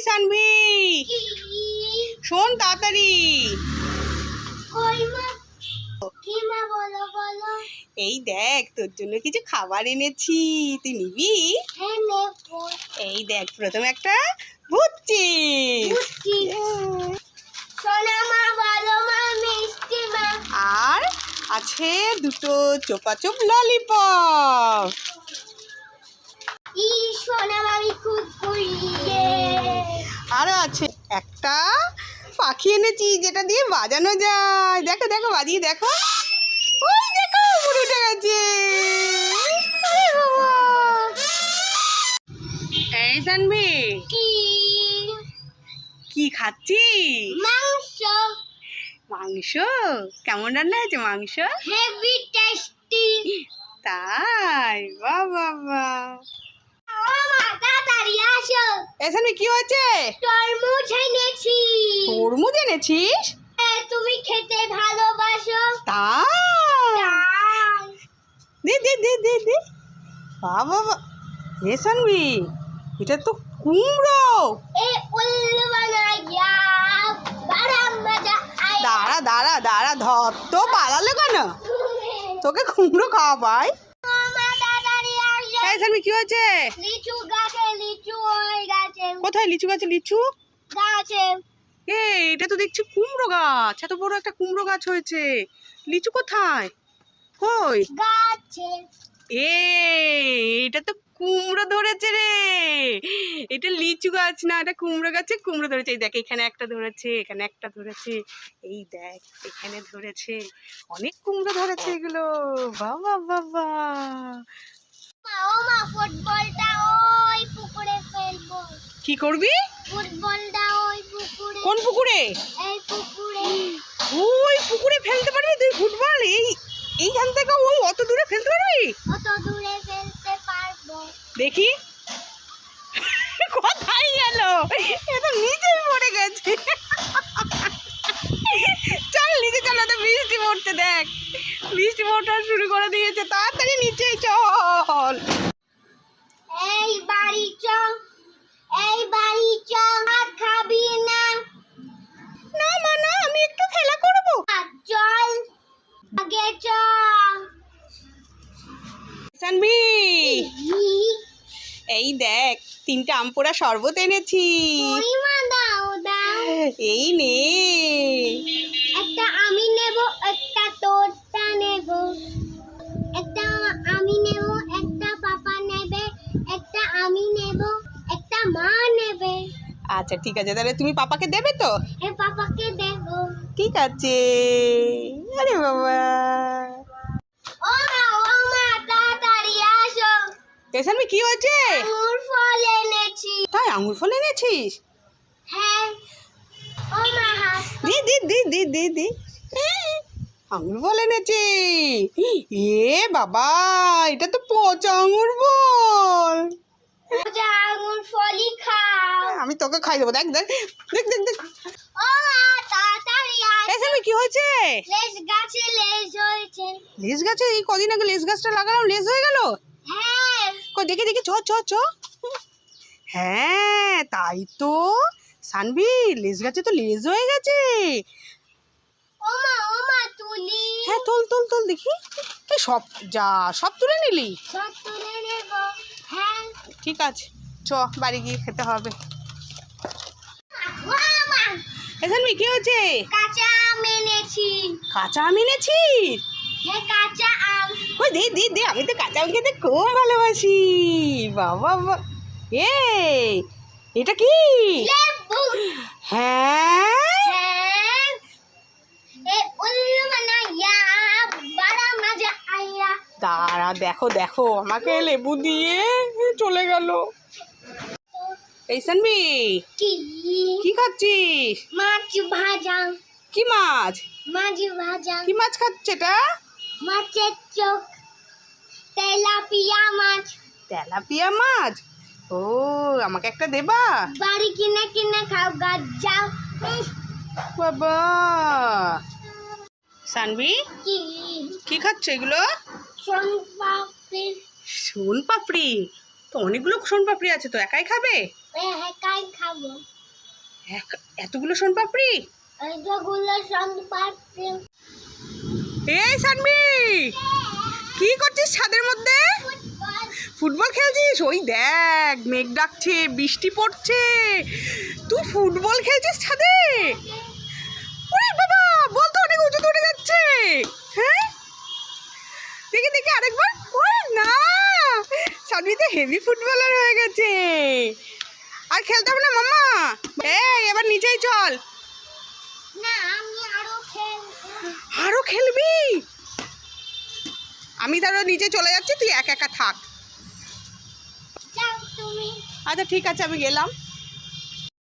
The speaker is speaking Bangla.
সানভি। শোন তাড়াতাড়ি। এই দেখ, তোর জন্য কিছু খাবার এনেছি। তুই নিবি? এই দেখ, প্রথমে একটা মা আর আছে দুটো চোপাচোপ ললিপপ। আরও আছে। একটা পাখি এনেছি যেটা দিয়ে বাজানো যায়। দেখো দেখো বাজিয়ে দেখো। ওই দেখো উঠে গেছে। আরে এই কি? খাচ্ছি মাংস। মাংস? কেমন রান্না হয়েছে মাংস? হেভি টেস্টি তাই বাবা আসো এই কি হয়েছে? তরমুজ এনেছি। তরমুজ এনেছিস? হ্যাঁ, তুমি খেতে ভালোবাসো। তাই? দে দে দে দে দে। বাবা বাবা। এ সানভি এটা তো কুমড়ো। এ উল্লু বানাইয়া দাঁড়া দাঁড়া দাঁড়া ধর। তো পালালে কেন? তোকে কুমড়ো তাড়াতাড়ি আসো এই সানভি কি হয়েছে? লিচু গাছে লিচু ওই গাছে। কোথায় লিচু গাছে লিচু? গাছে। এ এটা তো দেখছি কুমড়ো গাছ এত বড় একটা কুমড়ো গাছ হয়েছে। লিচু কোথায়? কই? গাছে। এ এটা তো কুমড়ো ধরেছে রে। এটা লিচু গাছ না এটা কুমড়ো গাছে কুমড়ো ধরেছে। এই দেখ এখানে একটা ধরেছে এখানে একটা ধরেছে। এই দেখ এখানে ধরেছে। অনেক কুমড়ো ধরেছে এগুলো। বাবা বাবা মা মা ফুটবলটা ওই পুকুরে ফেলব। কি করবি? ফুটবলটা ওই কোন পুকুরে? এই পুকুরে। ওই পুকুরে ফেলতে পারবি? তুই ফুটবল এই এইখান থেকে ওই অত দূরে ফেলতে পারবি? অত দূরে ফেলতে পারব। দেখি কোথায় গেল এ তো নিচে পড়ে গেছে চল নিচে চল তো বৃষ্টি পড়ছে দেখ। বৃষ্টি পড়া শুরু করে দিয়েছে। তাড়াতাড়ি নিচে চল। এই বাড়ি চ এই বাড়ি চ আর খাবি না। না মা না আমি একটু খেলা করব। চল আগে চল। সানভি এই দেখ তিনটা আম পোড়া শরবত এনেছি। মা দাও দাও। এই নে। একটা আমি নেব একটা তোরটা নেব। একটা আমি নেব একটা পাপা নেবে একটা আমি নেব একটা মা নেবে। আচ্ছা ঠিক আছে। তাহলে তুমি পাপাকে দেবে তো? এ পাপাকে দেব। ঠিক আছে। আরে বাবা। ও মা ও মা তাড়াতাড়ি আসো। পেছনে কি হয়েছে? আঙুর ফল এনেছি। তাই আঙুর ফল এনেছিস? হ্যাঁ। দি দি দি দি দি দি। আঙুর ফল এনেছি। এ বাবা এটা তো পচা আঙুর ফলই খাও। আমি তোকে খাই দেবো দেখ দেখ দেখ দেখ দেখ। কি হয়েছে? লেজ গাছে লেজ হয়েছে। লেস গাছে এই কদিন আগে লেস গাছটা লাগালাম লেস হয়ে গেল? হ্যাঁ। দেখি দেখি চ চ চ। হ্যাঁ তাই তো। সানভি লেজ গাছে তো লেজ হয়ে গেছে। হ্যাঁ তোল তোল তোল দেখি। এই সব যা সব তুলে নিলি? হ্যাঁ। ঠিক আছে চ বাড়ি গিয়ে খেতে হবে। ও মা। এ কি হয়েছে? কাঁচা আম এনেছি। কাঁচা আম এনেছিস হ্যাঁ কাঁচা আম। ওই দে দে দে আমি তো কাঁচা আম খেতে খুব ভালোবাসি। বাবা এ এটা কি? হ্যাঁ হ্যাঁ দাঁড়া দেখো দেখো আমাকে লেবু দিয়ে চলে গেল। এই সানবি কি? কি খাচ্ছিস? মাছ ভাজা। কি মাছ? মাছ ভাজা। কি মাছ খাচ্ছে এটা? মাছের চোখ। তেলাপিয়া মাছ। তেলাপিয়া মাছ? ও আমাকে একটা দেবা? বাড়ি কিনে কিনে খাও গাছ যাও। বাবা। সানভি কি? কি খাচ্ছে এগুলো? সোন পাপড়ি সোন পাপড়ি তো অনেকগুলো সোন পাপড়ি আছে তো একাই খাবে? একাই খাব। এক- এতগুলো সোনপাপড়ি? এই যেগুলো সম্পাত্তি এই সানমি কি করছিস ছাদের মধ্যে? ফুটবল খেলছিস? ওই দেখ মেঘ ডাকছে বৃষ্টি পড়ছে। তুই ফুটবল খেলছিস ছাদে? ওরে বাবা বল তো অনেক উঁচুতে উঠে যাচ্ছে। হ্যাঁ? দেখি দেখি আরেকবার। ওরে না সানভি তো হেভি ফুটবলার হয়ে গেছে। আর খেলতে হবে না মামা এই এবার নিচেই চল। আরও খেলবি? আমি তাহলে নিচে চলে যাচ্ছি তুই একা একা থাক। আচ্ছা ঠিক আছে আমি গেলাম।